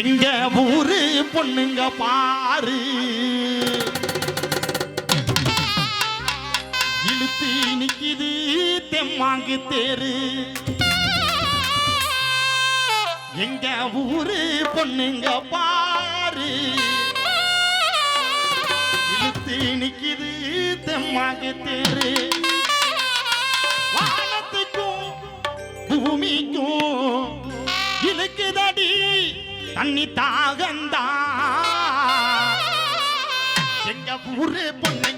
எங்க ஊரு பொண்ணுங்க பாரு. இழுத்து நிக்குது தெம்மாங்கு தேரு. எங்க ஊரு பொண்ணுங்க பாரு. இழுத்து நிக்குது தெம்மாங்கு தேரு. வானத்துக்கும் பூமிக்கும் இழுக்குதடி தண்ணி தாகந்தா. எங்க ஊரு பொண்ணு